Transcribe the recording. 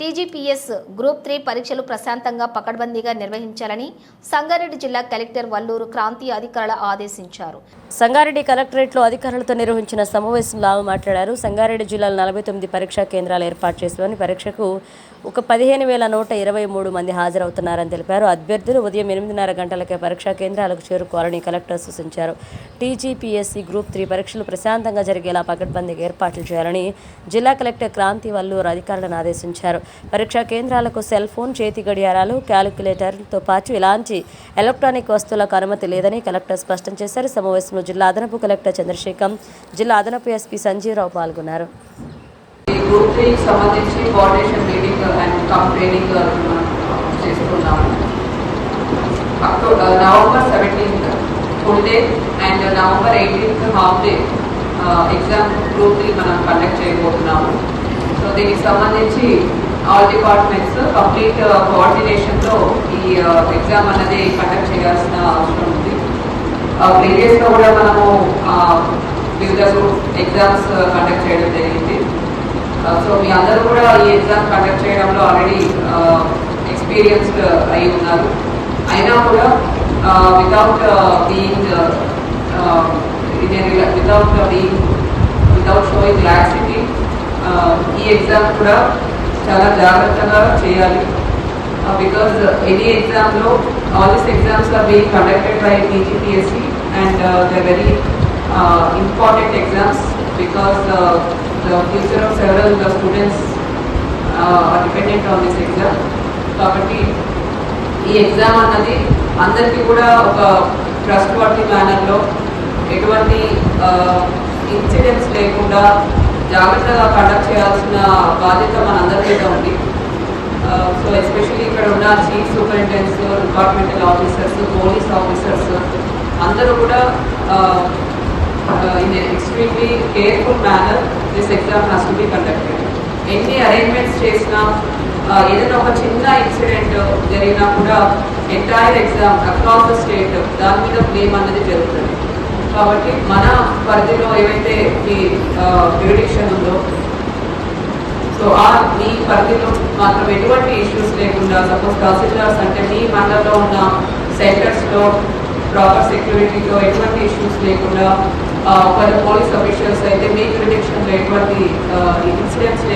TGPS group three పరీక్షలు ప్రశాంతంగా పకడ్బందీగా నిర్వహించాలని సంగారెడ్డి జిల్లా కలెక్టర్ వల్లూరు క్రాంతి అధికారుల ఆదేశించారు. సంగారెడ్డి కలెక్టరేట్లో అధికారులతో నిర్వహించిన సమావేశంలో ఆమె మాట్లాడారు. సంగారెడ్డి జిల్లాలో నలభై తొమ్మిది పరీక్షా కేంద్రాలు ఏర్పాటు చేసుకుని పరీక్షకు ఒక పదిహేను వేల నూట ఇరవై మూడు మంది హాజరవుతున్నారని తెలిపారు. అభ్యర్థులు ఉదయం ఎనిమిదిన్నర గంటలకే పరీక్షా కేంద్రాలకు చేరుకోవాలని కలెక్టర్ సూచించారు. టీజీపీఎస్సీ గ్రూప్ త్రీ పరీక్షలు ప్రశాంతంగా జరిగేలా పకడ్బందీగా ఏర్పాట్లు చేయాలని జిల్లా కలెక్టర్ క్రాంతి వల్లూరు అధికారులను ఆదేశించారు. పరీక్షా కేంద్రాలకు సెల్ ఫోన్ చేతి గడియారాలు క్యాలిక్యులేటర్తో పాటు ఇలాంటి ఎలక్ట్రానిక్ వస్తువులకు అనుమతి లేదని కలెక్టర్ స్పష్టం చేశారు. సమావేశంలో జిల్లా అదనపు కలెక్టర్ చంద్రశేఖర్ జిల్లా అదనపు ఎస్పీ సంజీవరావు పాల్గొన్నారు. ఈ సంబంధించి coordination meeting and cum training చేస్తున్నాము October November seventeenth full day and November eighteenth half day exam group three మనం కండక్ట్ చేయబోతున్నాము. సో దీనికి సంబంధించి ఆల్ డిపార్ట్మెంట్స్ కంప్లీట్ కోఆర్డినేషన్తో ఈ uh, ఎగ్జామ్ అనేది కండక్ట్ చేయాల్సిన అవసరం ఉంది. Uh, ప్రీవియస్గా కూడా మనము వివిధ ఎగ్జామ్స్ కండక్ట్ uh, చేయడం జరిగింది. సో మీ అందరూ కూడా ఈ ఎగ్జామ్ కండక్ట్ చేయడంలో ఆల్రెడీ ఎక్స్పీరియన్స్డ్ అయి ఉన్నారు. అయినా కూడా without being without being without showing laxity ఈ ఎగ్జామ్ కూడా చాలా జాగ్రత్తగా చేయాలి. బికాస్ ఎనీ ఎగ్జామ్లో all this exams are being conducted by TGPSC and the very important exams because the future of of the students students uh, are dependent కాబట్టి ఈ exam అన్నది అందరికీ కూడా ఒక ట్రస్ట్ వర్తి మేనర్లో ఎటువంటి uh, ఇన్సిడెంట్స్ లేకుండా జాగ్రత్తగా కండక్ట్ చేయాల్సిన బాధ్యత మనందరి మీద ఉంది. Uh, సో ఎస్పెషల్లీ ఇక్కడ ఉన్న chief superintendents departmental officers police officers అందరూ కూడా in extremely careful manner this exam has to be conducted ఎన్ని అరేంజ్మెంట్స్ చేసినా uh, ఏదైనా ఒక చిన్న ఇన్సిడెంట్ జరిగినా కూడా entire exam across the state దాని మీద బ్లేమ్ అనేది జరుగుతుంది. కాబట్టి మన పరిధిలో ఏవైతే ఈ జ్యూరిడిక్షన్ ఉందో సో ఆ మీ పరిధిలో మాత్రం ఎటువంటి ఇష్యూస్ లేకుండా సపోజ్ తహసీల్దార్స్ అంటే మీ మండలంలో ఉన్న సెంటర్స్లో ప్రాపర్ సెక్యూరిటీతో ఎటువంటి ఇష్యూస్ లేకుండా కొంత పోలీస్ అఫీషియల్స్ అయితే మీ జ్యూడిక్షన్లో ఎటువంటి ఇన్సిడెంట్స్